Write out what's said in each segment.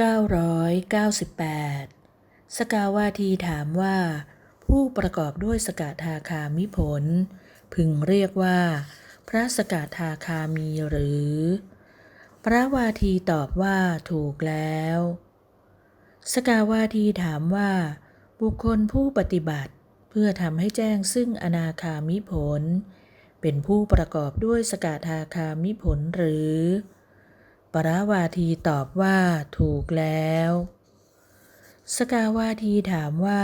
998 สกาวาทีถามว่า ผู้ประกอบด้วยสกทาคามิผล พึงเรียกว่า พระสกทาคามีหรือ พระวาทีตอบว่าถูกแล้ว สกาวาทีถามว่า บุคคลผู้ปฏิบัติเพื่อทำให้แจ้งซึ่งอนาคามิผล เป็นผู้ประกอบด้วยสกทาคามิผลหรือ ปราวาทีตอบว่าถูกแล้ว สกาวาทีถามว่า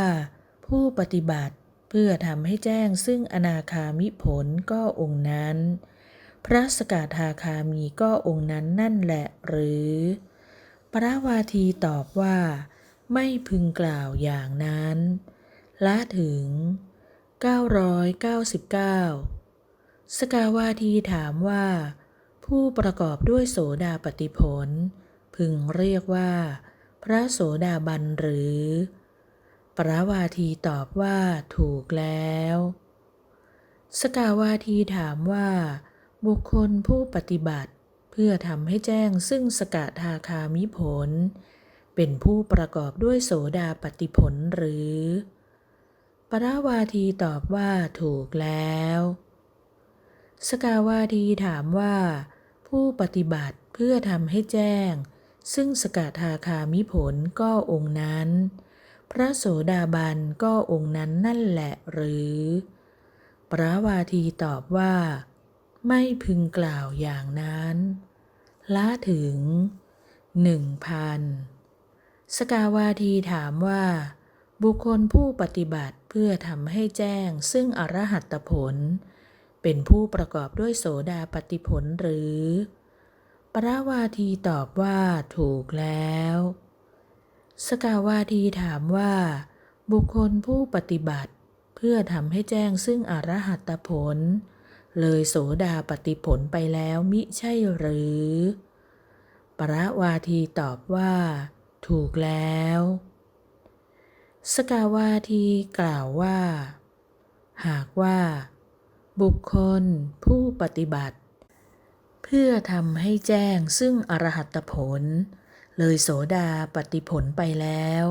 ผู้ปฏิบัติเพื่อทำให้แจ้งซึ่งอนาคามิผลก็องค์นั้น พระสกาทาคามีก็องค์นั้นนั่นแหละหรือ ปราวาทีตอบว่า ไม่พึงกล่าวอย่างนั้นละถึง 999 สกาวาทีถามว่า ผู้ประกอบด้วยโสดาปฏิผล พึงเรียกว่า พระโสดาบันหรือ ปราวาทีตอบว่าถูกแล้ว สกาวาทีถามว่า บุคคลผู้ปฏิบัติ เพื่อทำให้แจ้งซึ่งสกทาคามิผล เป็นผู้ประกอบด้วยโสดาปฏิผลหรือ ปราวาทีตอบว่าถูกแล้วสกาวาทีถามว่า ผู้ปฏิบัติเพื่อทำให้แจ้ง ซึ่งสกทาคามิผลก็องค์นั้น พระโสดาบันก็องค์นั้นนั่นแหละหรือปราวาทีตอบว่า ไม่พึงกล่าวอย่างนั้น ละถึงหนึ่งพันสกาวาทีถามว่า บุคคลผู้ปฏิบัติเพื่อทำให้แจ้งซึ่งอรหัตผล เป็นผู้ประกอบด้วยโสดาปฏิผลหรือ ปราวาทีตอบว่าถูกแล้ว สกาวาทีถามว่า บุคคลผู้ปฏิบัติ เพื่อทำให้แจ้งซึ่งอรหัตผล เลยโสดาปฏิผลไปแล้วมิใช่หรือ ปราวาทีตอบว่า ถูกแล้ว สกาวาทีกล่าวว่า หากว่า บุคคลผู้ปฏิบัติ เพื่อทำให้แจ้งซึ่งอรหัตผล เลยโสดาปฏิผลไปแล้ว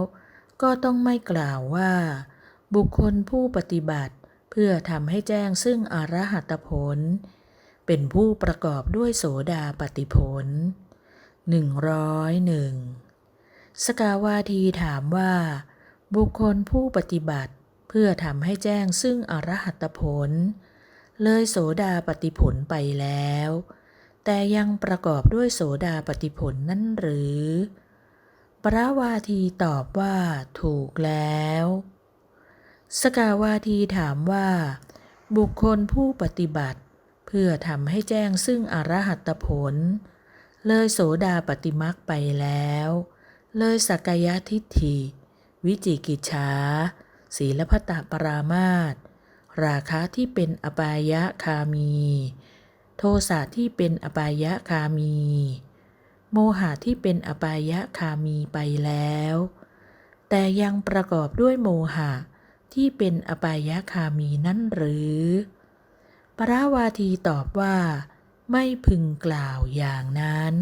ก็ต้องไม่กล่าวว่า บุคคลผู้ปฏิบัติ เพื่อทำให้แจ้งซึ่งอรหัตผล เป็นผู้ประกอบด้วยโสดาปฏิผลหนึ่งร้อยหนึ่งสกาวาทีถามว่า บุคคลผู้ปฏิบัติ เพื่อทำให้แจ้งซึ่งอรหัตผล เลยโสดาปฏิผลไปแล้ว แต่ยังประกอบด้วยโสดาปฏิผลนั่นหรือปราวาทีตอบว่าถูกแล้ว สกาวาทีถามว่า บุคคลผู้ปฏิบัติ เพื่อทำให้แจ้งซึ่งอรหัตผล เลยโสดาปฏิมักไปแล้ว เลยสักกาทิฏฐิ วิจิกิจฉาศีลพัตตปรามาต ราคะที่เป็นอบายะคามี โทสะที่เป็นอบายะคามี โมหะที่เป็นอบายะคามีไปแล้ว แต่ยังประกอบด้วยโมหะที่เป็นอบายะคามีนั่นหรือ ปราวาทีตอบว่า ไม่พึงกล่าวอย่างนั้น